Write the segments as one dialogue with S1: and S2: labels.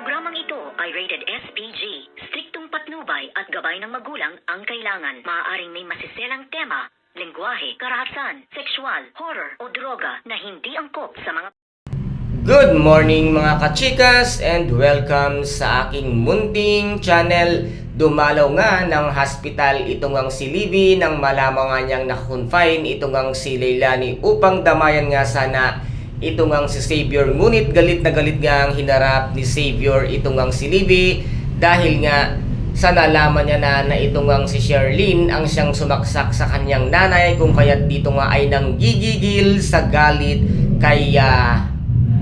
S1: Programang ito ay rated SPG. Striktong patnubay at gabay ng magulang ang kailangan. Maaaring may masiselang tema, lengguwahe, karahasan, sexual, horror o droga na hindi angkop sa mga
S2: Good morning mga kachikas and welcome sa aking munting channel. Dumalaw nga ng hospital itong ang si Libby nang malaman nga niyang nakakonfine itong ang si Leilani upang damayan nga sana itong ang si Xavier. Ngunit galit na galit nga ang hinarap ni Xavier itong ang si Libby dahil nga sa nalaman niya na, na itong ang si Sherlyn ang siyang sumaksak sa kanyang nanay kung kaya't dito nga ay nanggigigil sa galit kay ah,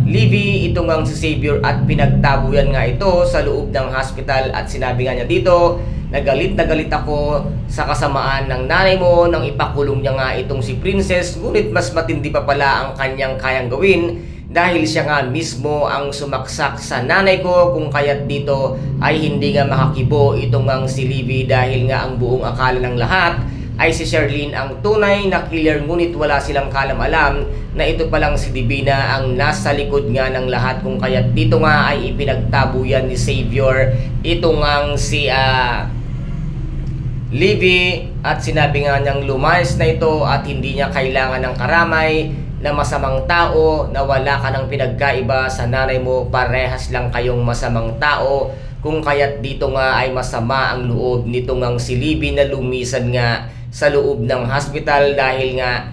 S2: Livy, ito ngang si Xavier at pinagtabuyan nga ito sa loob ng hospital at sinabi nga niya dito, nagalit na galit ako sa kasamaan ng nanay mo nang ipakulong niya nga itong si Princess ngunit mas matindi pa pala ang kanyang kayang gawin dahil siya nga mismo ang sumaksak sa nanay ko kung kaya't dito ay hindi nga makakibo itong ngang si Livy dahil nga ang buong akala ng lahat ay si Sherlyn ang tunay na killer ngunit wala silang kalam-alam na ito palang si Divina ang nasa likod nga ng lahat kung kaya't dito nga ay ipinagtabo yan ni Savior ito ngang si ah, Livy at sinabi nga niyang lumayas na ito at hindi niya kailangan ng karamay na masamang tao na wala ka ng pinagkaiba sa nanay mo parehas lang kayong masamang tao kung kaya't dito nga ay masama ang loob nito ngang si Libby na lumisan nga sa loob ng hospital dahil nga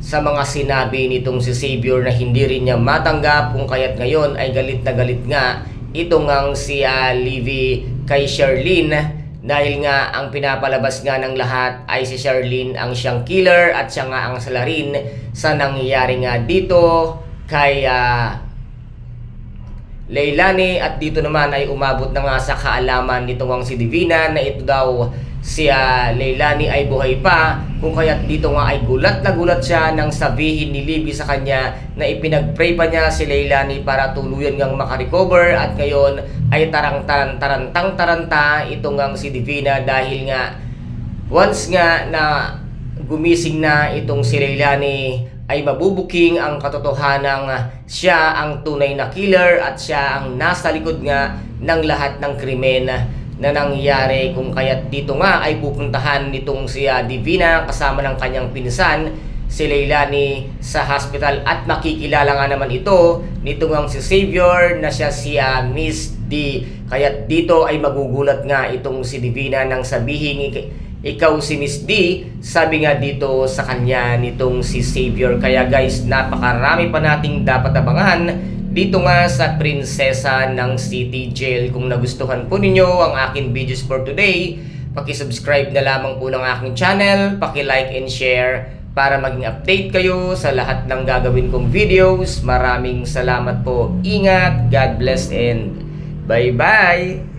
S2: sa mga sinabi nitong si Xavier na hindi rin niya matanggap kung kaya't ngayon ay galit na galit nga ito ngang si ah, Livy kay Sherlyn. Dahil nga ang pinapalabas nga ng lahat ay si Sherlyn ang siyang killer at siya nga ang salarin sa nangyayari nga dito kay ah, Leilani at dito naman ay umabot na nga sa kaalaman nitong ang si Divina na ito daw si ah, Leilani ay buhay pa. Kung kaya't dito nga ay gulat na gulat siya nang sabihin ni Libby sa kanya na ipinagpray pa niya si Leilani para tuluyan ngang makarecover. At ngayon ay tarang taran tarantang taranta itong ang si Divina dahil nga once nga na gumising na itong si Leilani ay mabubuking ang katotohanang siya ang tunay na killer at siya ang nasa likod nga ng lahat ng krimen na nangyari. Kung kaya't dito nga ay pupuntahan nitong si ah, Divina kasama ng kanyang pinsan si Leilani sa hospital. At makikilala nga naman ito nitong ang si Xavier na siya si ah, Miss D. Kaya't dito ay magugulat nga itong si Divina nang sabihin ikaw si Miss D, sabi nga dito sa kanya nitong si Xavier. Kaya guys, napakarami pa nating dapat abangan dito nga sa Prinsesa ng City Jail. Kung nagustuhan po ninyo ang aking videos for today, paki-subscribe na lamang po ng aking channel, paki-like and share para maging update kayo sa lahat ng gagawin kong videos. Maraming salamat po. Ingat, God bless and bye-bye!